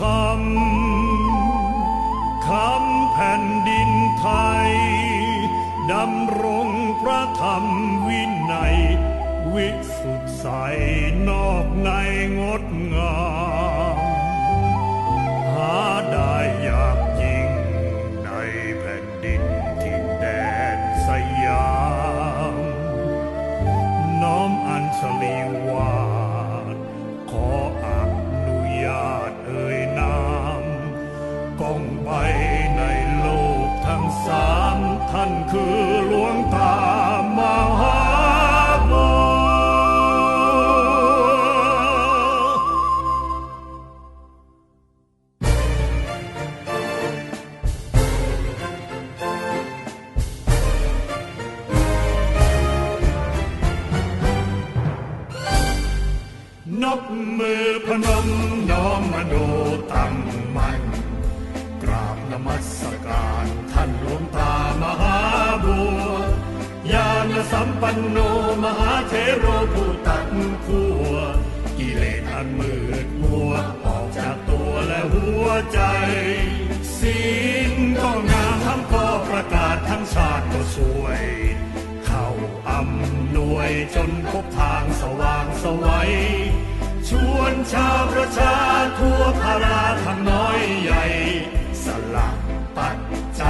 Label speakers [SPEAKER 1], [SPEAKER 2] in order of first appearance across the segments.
[SPEAKER 1] ธรรมคำแผ่นดินไทย ดำรงพระธรรมวินัย วิสุทธใสนอกในงดงามหาได้อยากยิ่งในแผ่นดินที่แดนสยาม น้อมอัญชลีวา สามท่านคือหลวงตา สวัยชวนชาวประชาทั่วพาราทำน้อยใหญ่ สลักปัดใจ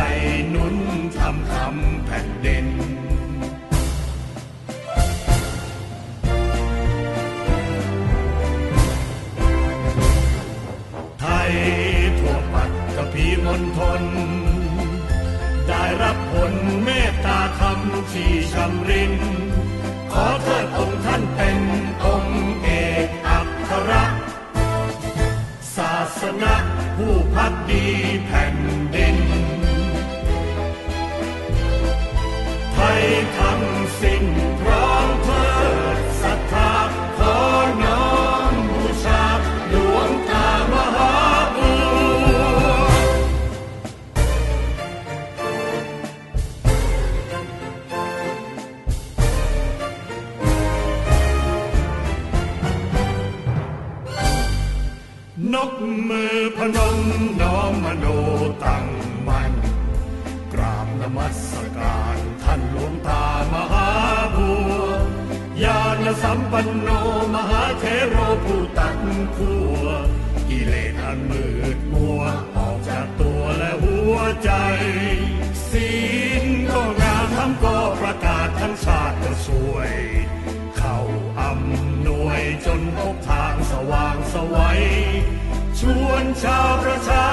[SPEAKER 1] นุนทำทำแผ่นดินไทยทั่วปัดกพีมณฑลได้รับผลเมตตาธรรมที่ชำริน ขอเทิดองค์ท่านเป็นองค์เอกอัครศาสนาผู้พักดีแผ่นดินไทยทั้ง ชาวประชา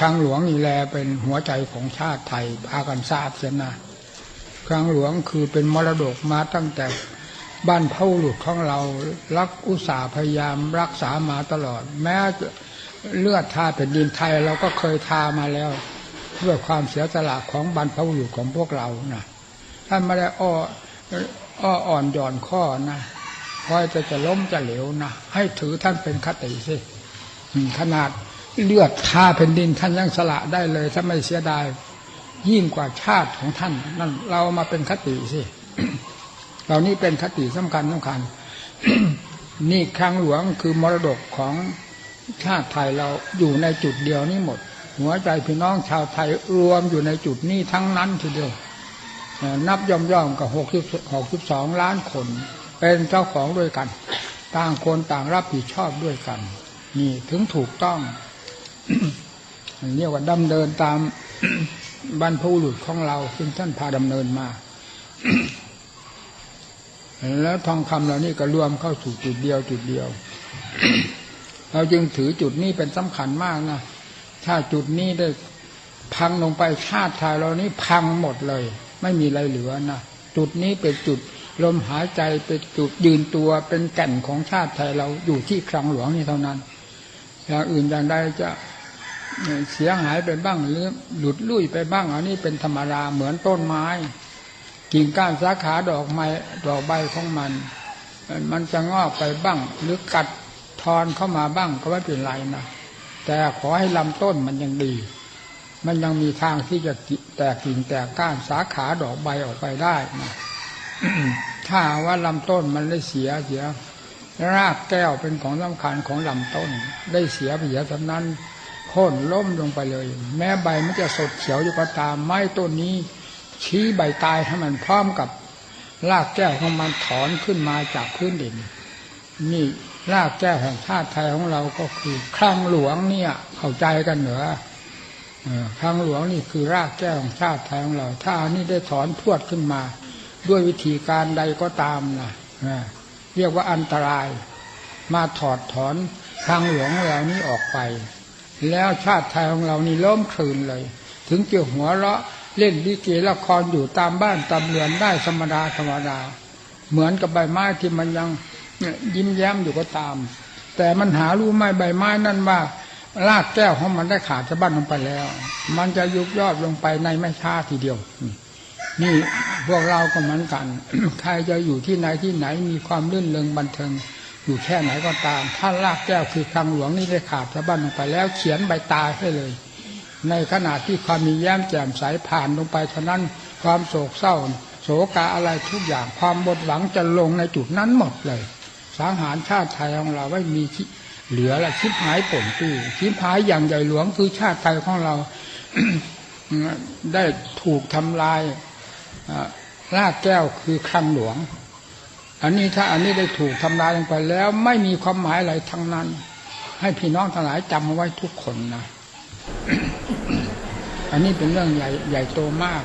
[SPEAKER 1] ครั้งหลวงนี่
[SPEAKER 2] แลเป็นหัวใจของชาติไทยพากันทราบเสียนะครั้งหลวงคือเป็นมรดกมาตั้งแต่บ้านเผ่าหลุดของเรารักอุตสาห์พยายามรักษามาตลอด แม้เลือดทาแผ่นดินไทยเราก็เคยทามาแล้วด้วยความเสียสละของบรรพบุรุษของพวกเรานะท่านไม่ได้อ้ออ้ออ่อนหย่อนข้อนะคอยจะจะล้มจะเหลวนะให้ถือท่านเป็นคติสิขนาด เลือดทาแผ่นดินท่านยังสละได้เลย ถ้าไม่เสียดาย ยิ่งกว่าชาติของท่าน นั่นเรามาเป็นคติสิเรานี่เป็นคติสำคัญสำคัญ นี่ครั้งหลวงคือมรดกของชาติไทยเราอยู่ในจุดเดียวนี้หมด หัวใจพี่น้องชาวไทยรวมอยู่ในจุดนี้ทั้งนั้นทีเดียวนับย่อมย่อมๆกับหกสิบหกสิบสองล้านคน เป็นเจ้าของด้วยกัน ต่างคนต่างรับผิดชอบด้วยกัน นี่ถึงถูกต้อง เรียกว่าดำเนินตามบรรพบุรุษของเราซึ่งท่านพาดำเนินมา แล้วทองคำเหล่านี้ก็รวมเข้าสู่จุดเดียวจุดเดียว เราจึงถือจุดนี้เป็นสำคัญมากนะถ้าจุดนี้ได้พังลงไปชาติไทยเรานี้พังหมดเลย ไม่มีอะไรเหลือนะจุดนี้เป็นจุดลมหายใจเป็นจุดยืนตัวเป็นแก่นของชาติไทยเราอยู่ที่ครังหลวงนี่เท่านั้นอย่างอื่นอย่างใดจะ เสียหายไปบ้างหรือหลุดลุ่ยไปบ้างอันนี้เป็นธรรมดาเหมือนต้นไม้ กิ่งก้านสาขาดอกไม้ดอกใบของมัน มันจะงอกไปบ้าง หรือกัดทอนเข้ามาบ้างก็ไม่เป็นไรนะแต่ขอให้ลำต้นมันยังดี มันยังมีทางที่จะแตกกิ่งแตกก้านสาขาดอกใบออกไปได้นะถ้าว่าลำต้นมันได้เสียเสีย รากแก้วเป็นของสำคัญของลำต้น ได้เสียเสียเท่านั้น โค่นล้มลงไปเลย แม้ใบมันจะสดเขียวอยู่ก็ตาม ไม้ต้นนี้ ชี้ใบตายให้มันพร้อมกับรากแก้วของมันถอนขึ้นมาจากพื้นดิน นี่รากแก้วแห่งชาติไทยของเราก็คือคลังหลวงเนี่ย เข้าใจกันเหนือคลังหลวงนี่คือรากแก้วของชาติไทยของเรา ถ้าอันนี้ได้ถอนพวดขึ้นมา ด้วยวิธีการใดก็ตามนะเรียกว่าอันตราย มาถอดถอนทางหลวงของเรานี้ออกไป แล้วชาติไทยของเรานี่ล้มคลืนเลย ถึงจะหัวเราะเล่นลิเกละครอยู่ตามบ้านตามเรือนได้ธรรมดาธรรมดา เหมือนกับใบไม้ที่มันยังยิ้มแย้มอยู่ก็ตาม แต่มันหารู้ไหมใบไม้นั่นว่ารากแก้วของมันได้ขาดสะบั้นลงไปแล้ว มันจะยุบยอดลงไปในไม่ช้าทีเดียว นี่พวกเราก็เหมือนกัน ใครจะอยู่ที่ไหนที่ไหนมีความรื่นเริงบันเทิง อยู่แค่ไหนก็ตาม ถ้ารากแก้วคือคลังหลวงนี่ได้ขาดสะบั้นลงไปแล้ว เขียนใบตายให้เลย ในขณะที่ความมีแย้มแจ่มใสผ่านลงไปเท่านั้นความโศกเศร้า โศกาอะไรทุกอย่างความหมดหวังจะลงในจุดนั้นหมดเลย สังหารชาติไทยของเราไม่มีเหลือและชิบหายผลปี้ชิบหายอย่างใหญ่หลวงคือชาติไทยของเราได้ถูกทำลายอ่ารากแก้วคือคลังหลวง อันนี้ถ้าอันนี้ได้ถูกทำลายลงไปแล้ว ไม่มีความหมายอะไรทั้งนั้น ให้พี่น้องทั้งหลายจำเอาไว้ทุกคนนะอันนี้เป็นเรื่องใหญ่ใหญ่โตมาก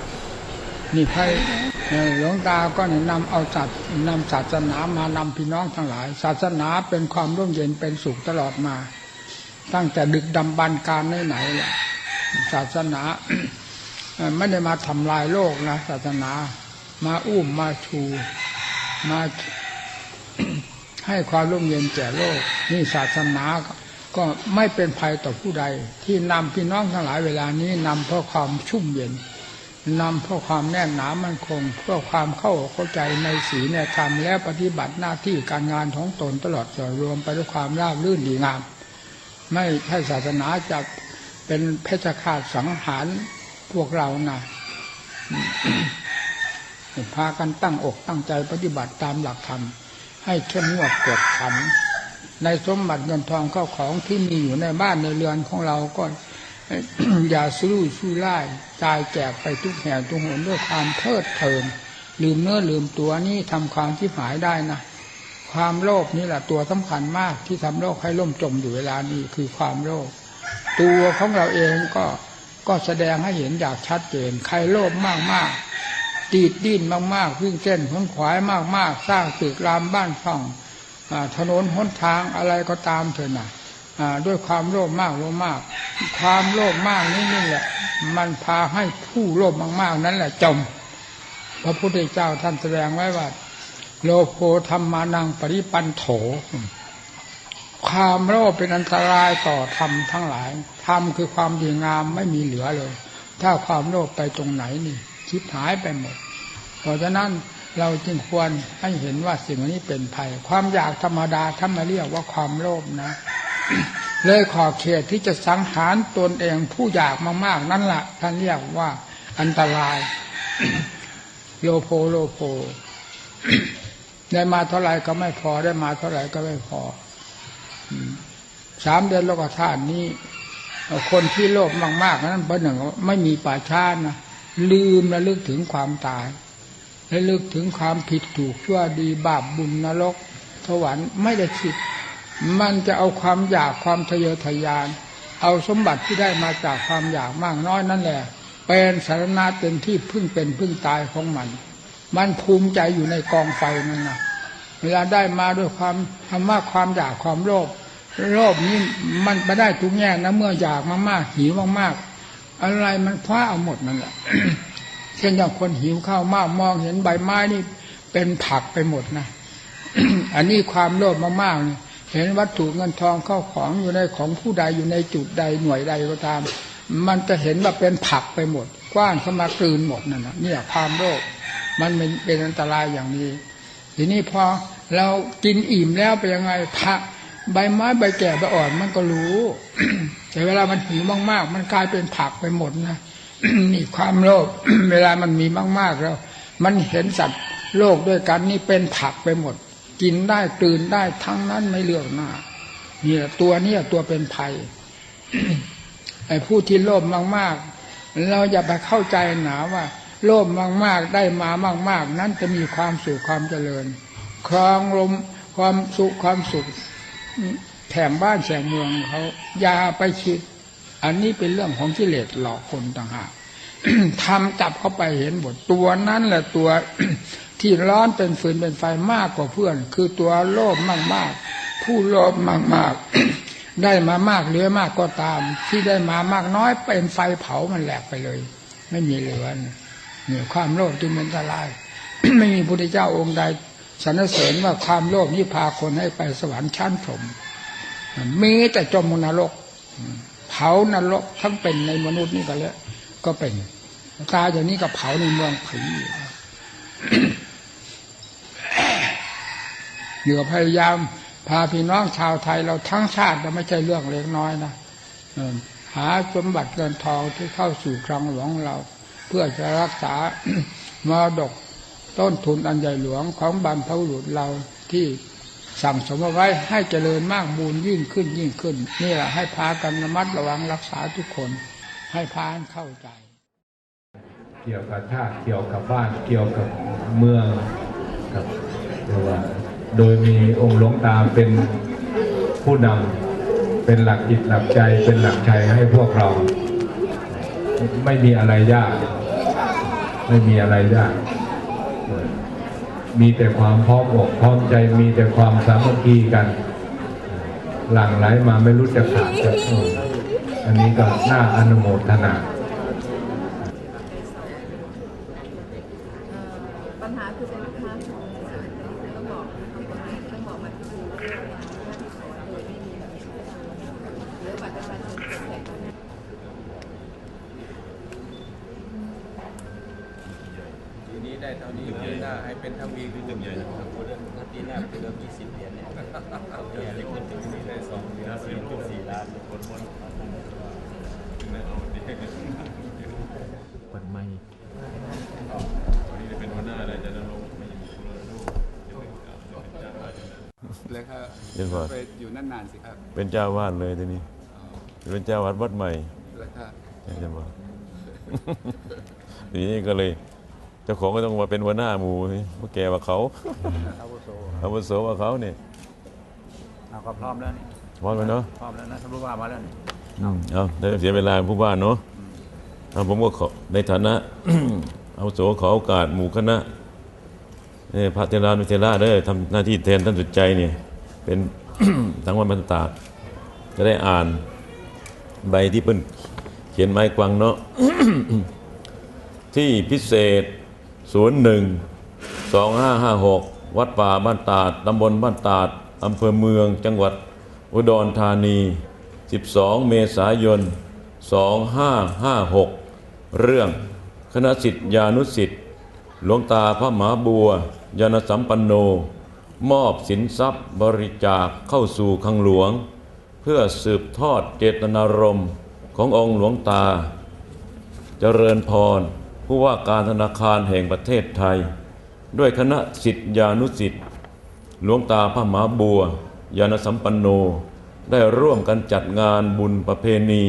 [SPEAKER 2] นี่ใครหลวงตาก็นนำเอาศาสนำศาสนามานำพี่น้องทั้งหลาย ศาสนาเป็นความร่มเย็นเป็นสุขตลอดมา ตั้งแต่ดึกดำบรรพ์การไหนๆแหละศาสนาไม่ได้มาทำลายโลกนะศาสนา มาอุ้มมาชู มา ให้ความร่มเย็นแก่โลก นี่ศาสนาก็ไม่เป็นภัยต่อผู้ใด ที่นำพี่น้องทั้งหลายเวลานี้นำเพื่อความชุ่มเย็นนำเพื่อความแน่นหนามั่นคง เพื่อความเข้าเข้าใจในศีลในธรรมและปฏิบัติหน้าที่การงานของตนตลอดจนรวมไปด้วยความราบรื่นดีงาม ไม่ใช่ศาสนาจะเป็นเพชฌฆาตสังหารพวกเรานะพากันตั้งอกตั้งใจปฏิบัติตามหลักธรรม ให้เข้มงวดกวดขัน ในสมบัติเงินทองเข้าของที่มีอยู่ในบ้านในเรือนของเราก็อย่าสู้สู้ไล่ตายแจกไปทุกแห่งทุกหนด้วยความเพลิดเพลินลืมเนื้อลืมตัวนี่ทำความที่หายได้นะความโลภนี่แหละตัวสำคัญมากที่ทำโลกให้ล่มจมอยู่เวลานี้คือความโลภตัวของเราเองก็ก็แสดงให้เห็นอย่างชัดเจนใครโลภมากมากๆ ตีดดิ้นมากๆวิ่งเส้นขนขวายมากๆ สร้างตึกรามบ้านช่องอถนนหนทางอะไรก็ตามเถอะนะด้วยความโลภมากโลภมาก ความโลภมากนี่นี่แหละ มันพาให้ผู้โลภมาก ๆ นั้นแหละจม พระพุทธเจ้าท่านแสดงไว้ว่า โลโภธรรมานังปริปันโถ ความโลภเป็นอันตรายต่อธรรมทั้งหลายธรรมคือความดีงามไม่มีเหลือเลย ถ้าความโลภไปตรงไหนนี่ ชิบหายไปหมด เพราะฉะนั้นเราจึงควรให้เห็นว่าสิ่งนี้เป็นภัย ความอยากธรรมดาท่านมาเรียกว่าความโลภนะ เลยขอเขตที่จะสังหารตนเองผู้อยากมากๆ นั่นแหละท่านเรียกว่าอันตรายโลโพโลโพได้มาเท่าไหร่ก็ไม่พอได้มาเท่าไหร่ก็ไม่พอสามเดือนโลกธาตุนี้ คนที่โลภมากๆนั้นประหนึ่งว่าไม่มีป่าชาตินะ ลืมระลึกถึงความตายระลึกถึงความผิดถูกชั่วดีบาปบุญนรกสวรรค์ไม่ได้คิด มันจะเอาความอยากความทะเยอทะยาน เอาสมบัติที่ได้มาจากความอยากมากน้อยนั่นแหละ เป็นสารณะเป็นที่พึ่งเป็นพึ่งตายของมัน มันภูมิใจอยู่ในกองไฟนั่นนะเวลาได้มาด้วยความคำว่าความอยากความโลภโลภนี้มันไปได้ทุกแง่นะเมื่ออยากมากๆหิวมากๆ อะไรมันคว้าเอาหมดนั่นแหละเช่นอย่างคนหิวข้าวมากมองเห็นใบไม้นี่เป็นผักไปหมดนะอันนี้ความโลภมากๆนี่เห็นวัตถุเงินทองเข้าของอยู่ในของผู้ใดอยู่ในจุดใดหน่วยใดก็ตาม มันจะเห็นว่าเป็นผักไปหมด กว้านเข้ามากลืนหมดนั่นนะเนี่ยความโลภมันเป็นเป็นอันตรายอย่างนี้ ทีนี้พอเรากินอิ่มแล้วไปนยังไงผักใบไม้ใบแก่ใบอ่อนมันก็รู้ แต่เวลามันหิวมาก ๆ มันกลายเป็นผักไปหมดนะนี่ความโลภเวลามันมีมาก ๆ แล้ว มันเห็นสัตว์โลกด้วยกันนี่เป็นผักไปหมด กินได้ตื่นได้ทั้งนั้นไม่เลือกหน้านี่แหละตัวเนี้ตัวเป็นภัยไอ้ผู้ที่โลภมาก ๆ เราอย่าไปเข้าใจหนาว่า โลภมาก ๆ ได้มามาก ๆ นั้นจะมีความสุขความเจริญครองลมความสุขความสุข แถมบ้านแสงเมืองเขาอย่าไปคิด อันนี้เป็นเรื่องของกิเลสหลอกคนต่างหากทำจับเข้าไปเห็นบทตัวนั้นแหละตัวที่ร้อนเป็นฟืนเป็นไฟมากกว่าเพื่อน คือตัวโลภมากๆ ผู้โลภมากๆ ได้มามากเหลือมากก็ตาม ที่ได้มามากน้อยเป็นไฟเผามันแหลกไปเลย ไม่มีเหลือเนี่ยความโลภจึงเป็นอันตราย ไม่มีพระพุทธเจ้าองค์ใดสรรเสริญว่าความโลภนี้พาคนให้ไปสวรรค์ชั้นสม มีแต่จมนรก เผานรกทั้งเป็นในมนุษย์นี่ก็แล้วก็เป็นตายอย่างนี้ก็เผาในเมืองผีเหนือพยายาม พาพี่น้องชาวไทยเราทั้งชาติเราไม่ใช่เรื่องเล็กน้อยนะหาสมบัติเงินทองที่เข้าสู่ครังหลวงเรา เพื่อจะรักษามรดกต้นทุนอันใหญ่หลวงของบรรพบุรุษเราที่ สั่งสมเอาไว้ให้เจริญมากบูญยิ่งขึ้นยิ่งขึ้น นี่แหละให้พากันระมัดระวังรักษาทุกคน ให้พานเข้าใจ
[SPEAKER 3] เกี่ยวกับชาติเกี่ยวกับบ้านเกี่ยวกับเมืองครับเรียกว่าโดยมีองค์หลวงตาเป็นผู้นำเป็นหลักจิตหลักใจเป็นหลักใจให้พวกเรา ไม่มีอะไรยาก ไม่มีอะไรยาก มีแต่ความพร้อมอกพร้อมใจมีแต่ความสามัคคีกัน หลั่งไหลมาไม่รู้จะขาดจะเอออันนี้ก็น่าอนุโมทนา
[SPEAKER 4] ปัญหาคือเป็นลูกค้าของต้องบอกต้องบอกบัตรคิวโดยไม่มีหรือบัตรประชาชนเป็นแจก
[SPEAKER 5] ที นี้ได้เท่านี้ปีหน้าให้เป็นทวีคือจุดใหญ่ครับถ้าปีหน้าเป็นเริ่มยี่สิบเหรียญเนี่ยเนี่ยเล็กขึ้นถึงนี่ได้สองเหรียญสี่จุดสี่ล้านคนคน
[SPEAKER 3] เปิดไมค์
[SPEAKER 5] วันนี้จะเป็นหัวหน้าอะไรจะนรงค์ไม่อยู่คนละลูกจะเป็นเจ้าอาจารย์
[SPEAKER 6] เลยครับ
[SPEAKER 7] เดี๋ยวก่อน
[SPEAKER 6] ไปอยู่นั่นนานสิครับ
[SPEAKER 7] เป็นเจ้าวาดเลยทีนี้เป็นเจ้าวาดวัดใหม่
[SPEAKER 6] แล้วครับ
[SPEAKER 7] ใช่ไหมทีนี้ก็เลย เจ้าของก็ต้องมาเป็นหัวหน้าหมู่สิเพราะแกว่าเขา
[SPEAKER 8] อาวุโส
[SPEAKER 7] อาวุโสว่าเขาเนี่ย
[SPEAKER 8] เอาก็พร้อมแล้วนี่
[SPEAKER 7] พร้อมกันเนาะ
[SPEAKER 8] พร้อมแล้วนะท่านผู้ว่ามาแล้วนี่
[SPEAKER 7] เอาได้เสียเวลาผู้บ้านเนาะเอาผมก็ขอในฐานะอาวุโสขอโอกาสหมู่คณะเนี่ยพระเทรานุเทระเด้อทำหน้าที่แทนท่านสุดใจเนี่ยเป็น ทั้งวันบรรตาก จะได้อ่านใบที่เพิ่นเขียนไม้กวางเนาะ ที่พิเศษ01 2556 วัดป่าบ้านตาด ตำบลบ้านตาด อำเภอเมือง จังหวัดอุดรธานี 12 เมษายน 2556 เรื่องคณะสิทธิยานุสิทธิ์หลวงตาพระมหาบัวยานสัมปันโน มอบสินทรัพย์บริจาคเข้าสู่คังหลวง เพื่อสืบทอดเจตนารมณ์ขององค์หลวงตา เจริญพร ผู้ว่าการธนาคารแห่งประเทศไทย ด้วยคณะสิทธิานุสิทธิ์หลวงตาพระมหาบัวยานสัมปันโน ได้ร่วมกันจัดงานบุญประเพณี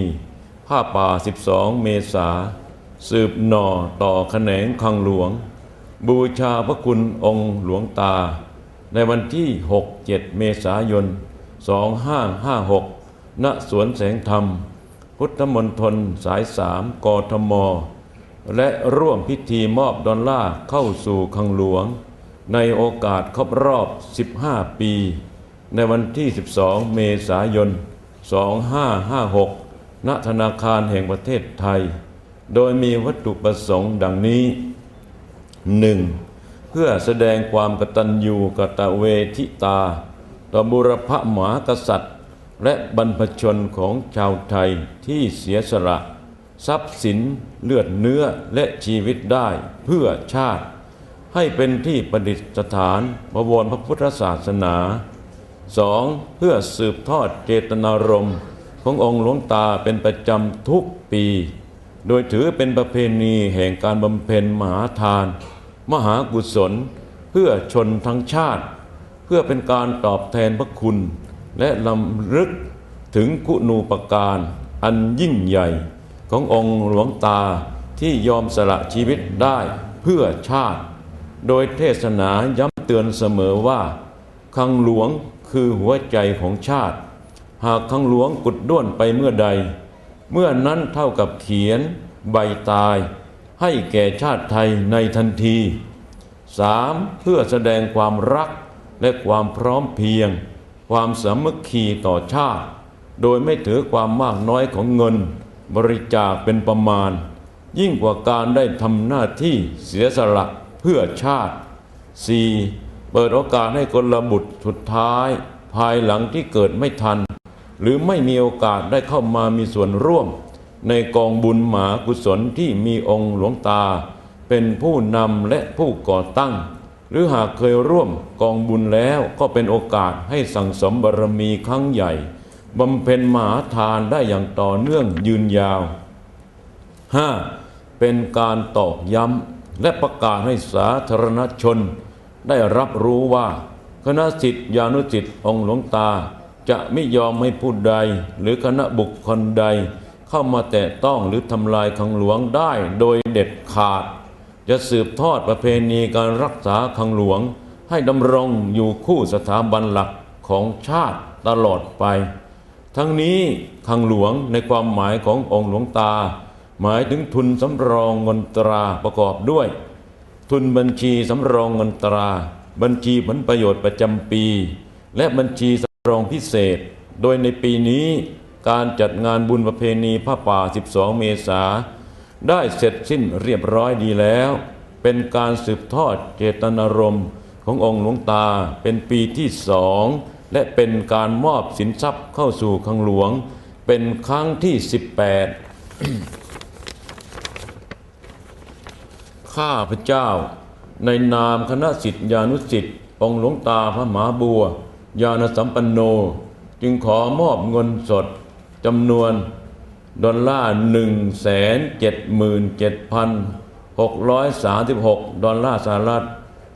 [SPEAKER 7] ผ้าป่า 12 เมษา สืบหน่อต่อแขนงคังหลวง บูชาพระคุณองค์หลวงตา ในวันที่ 6-7 เมษายน 2556 ณ สวนแสงธรรม พุทธมณฑลสายสามกทม และร่วมพิธีมอบดอลลาร์เข้าสู่คังหลวง ในโอกาสครบรอบ 15 ปี ในวันที่ 12 เมษายน 2556 ณ ธนาคารแห่งประเทศไทย โดยมีวัตถุประสงค์ดังนี้ 1. เพื่อแสดงความกตัญญูกตเวทิตา ต่อบุรพมหากษัตริย์ และบรรพชนของชาวไทยที่เสียสละ ทรัพย์สินเลือดเนื้อและชีวิตได้เพื่อชาติ ให้เป็นที่ประดิษฐานบวรพระพุทธศาสนา 2. เพื่อสืบทอดเจตนารมณ์ขององค์หลวงตาเป็นประจำทุกปี โดยถือเป็นประเพณีแห่งการบำเพ็ญมหาทาน มหากุศล เพื่อชนทั้งชาติ เพื่อเป็นการตอบแทนพระคุณ และลำลึกถึงคุณูปการอันยิ่งใหญ่ ขององค์หลวงตาที่ยอมสละชีวิตได้เพื่อชาติ โดยเทศนาย้ำเตือนเสมอว่า คังหลวงคือหัวใจของชาติ หากคังหลวงกุดด้วนไปเมื่อใด เมื่อนั้นเท่ากับเขียนใบตาย ให้แก่ชาติไทยในทันที 3. เพื่อแสดงความรักและความพร้อมเพียง ความสามัคคีต่อชาติ โดยไม่ถือความมากน้อยของเงิน บริจาคเป็นประมาณ ยิ่งกว่าการได้ทำหน้าที่เสียสละเพื่อชาติ 4. เปิดโอกาสให้คนละบุตรสุดท้าย ภายหลังที่เกิดไม่ทัน หรือไม่มีโอกาสได้เข้ามามีส่วนร่วม ในกองบุญหมากุศลที่มีองค์หลวงตา เป็นผู้นำและผู้ก่อตั้ง หรือหากเคยร่วมกองบุญแล้วก็เป็นโอกาสให้สั่งสมบารมีครั้งใหญ่ บำเพ็ญมหาทานได้อย่างต่อเนื่องยืนยาว 5. เป็นการตอกย้ำและประกาศให้สาธารณชน ได้รับรู้ว่า คณะสิทธิานุสิทธิองหลวงตา จะไม่ยอมให้ผู้ใด หรือคณะบุคคลใด เข้ามาแตะต้องหรือทำลายขังหลวงได้โดยเด็ดขาด จะสืบทอดประเพณีการรักษาขังหลวง ให้ดำรงอยู่คู่สถาบันหลักของชาติตลอดไป ทั้งนี้ขังหลวงในความหมายขององค์หลวงตา หมายถึงทุนสำรองเงินตราประกอบด้วย ทุนบัญชีสำรองเงินตรา บัญชีผลประโยชน์ประจำปี และบัญชีสำรองพิเศษ โดยในปีนี้การจัดงานบุญประเพณีผ้าป่า 12 เมษาได้เสร็จสิ้นเรียบร้อยดีแล้ว เป็นการสืบทอดเจตนารมณ์ขององค์หลวงตาเป็นปีที่สอง และเป็นการมอบสินทรัพย์เข้าสู่ขังหลวง เป็นครั้งที่ 18 ข้าพเจ้า ในนามคณะสิทธิานุสิทธิ์องหลวงตาพระมหาบัว ญาณสัมปันโน จึงขอมอบเงินสดจำนวนดอลลาร์หนึ่งแสนเจ็ดหมื่นเจ็ดพันหกร้อยสาสิบหกดอลลาร์สหรัฐ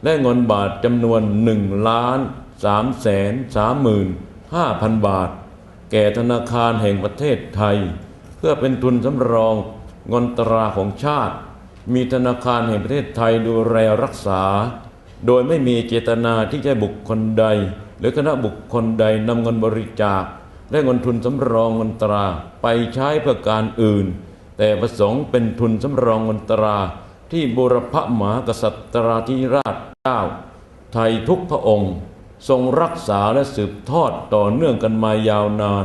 [SPEAKER 7] และเงินบาทจำนวนหนึ่งล้าน สามแสนสามหมื่นห้าพันบาท แก่ธนาคารแห่งประเทศไทย เพื่อเป็นทุนสำรองเงินตราของชาติ มีธนาคารแห่งประเทศไทยดูแลรักษา โดยไม่มีเจตนาที่จะบุคคลใด หรือคณะบุคคลใดนำเงินบริจาค และเงินทุนสำรองเงินตราไปใช้เพื่อการอื่น แต่ประสงค์เป็นทุนสำรองเงินตราที่บุรพมหากษัตราธิราชเจ้าไทยทุกพระองค์ ทรงรักษาและสืบทอดต่อเนื่องกันมายาวนาน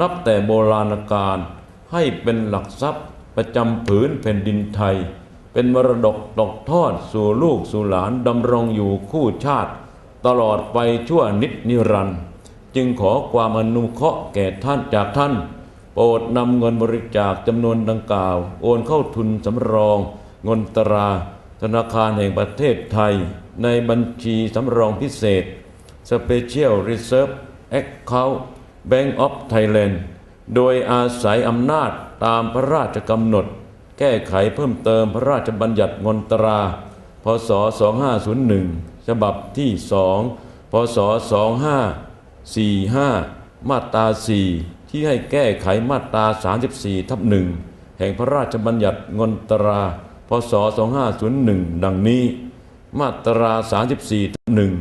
[SPEAKER 7] นับแต่โบราณกาลให้เป็นหลักทรัพย์ประจำผืนแผ่นดินไทย เป็นมรดกตกทอดสู่ลูกสู่หลานดำรงอยู่คู่ชาติ ตลอดไปชั่วนิจนิรันดร์จึงขอความอนุเคราะห์แก่ท่านจากท่าน โปรดนำเงินบริจาคจำนวนดังกล่าว โอนเข้าทุนสำรอง เงินตรา ธนาคารแห่งประเทศไทย ในบัญชีสำรองพิเศษ Special Reserve Account Bank of Thailand โดยอาศัยอำนาจตามพระราชกำหนด แก้ไขเพิ่มเติมพระราชบัญญัติงนตรา พศ 2501 ฉบับที่ 2 พศ 2545 มาตรา 4 ที่ให้แก้ไขมาตรา 34 ทับ 1 แห่งพระราชบัญญัติงนตรา พศ 2501 ดังนี้ มาตรา 34ทับหนึ่ง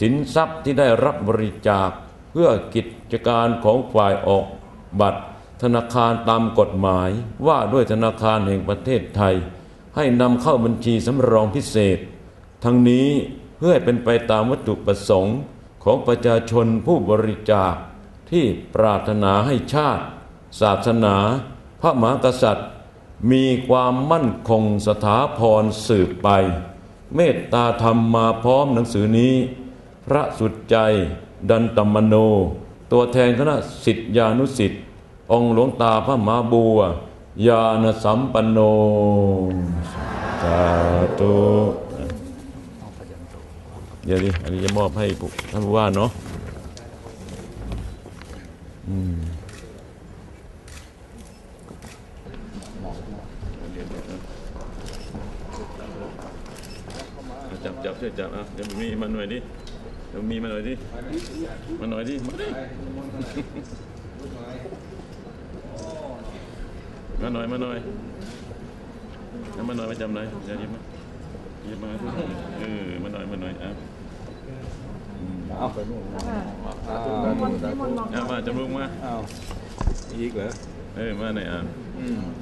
[SPEAKER 7] สินทรัพย์ที่ได้รับบริจาคเพื่อกิจการของฝ่ายออกบัตร ธนาคารตามกฎหมายว่าด้วยธนาคารแห่งประเทศไทย ให้นำเข้าบัญชีสำรองพิเศษ ทั้งนี้เพื่อให้เป็นไปตามวัตถุประสงค์ของประชาชนผู้บริจาคที่ปรารถนาให้ชาติ ศาสนา พระมหากษัตริย์ มีความมั่นคงสถาพรสืบไป เมตตาธรรมมาพร้อมหนังสือนี้ พระสุดใจ ดันตมโน ตัวแทนคณะสิทธิานุสิทธิ์ องค์หลวงตาพระมหาบัว ญาณสัมปันโนสาธุเดี๋ยวดิอันนี้จะมอบให้ท่านผู้ว่าเนาะอืมจับจับช่วยจับอะเดี๋ยวมีมาหน่อยดิ เดี๋ยวมีมาหน่อยดิมาหน่อยดิมาดิมาหน่อยมาหน่อยเอามาหน่อยมาจับหน่อยเดี๋ยวหยิบมาหยิบมาเออมาหน่อยมาหน่อยอะ
[SPEAKER 8] เอาไปนู่น
[SPEAKER 7] เอามาจำลูกมา
[SPEAKER 8] เอาอีกเหรอ
[SPEAKER 7] เออมาหน่อยอะ
[SPEAKER 8] อืม
[SPEAKER 7] อืม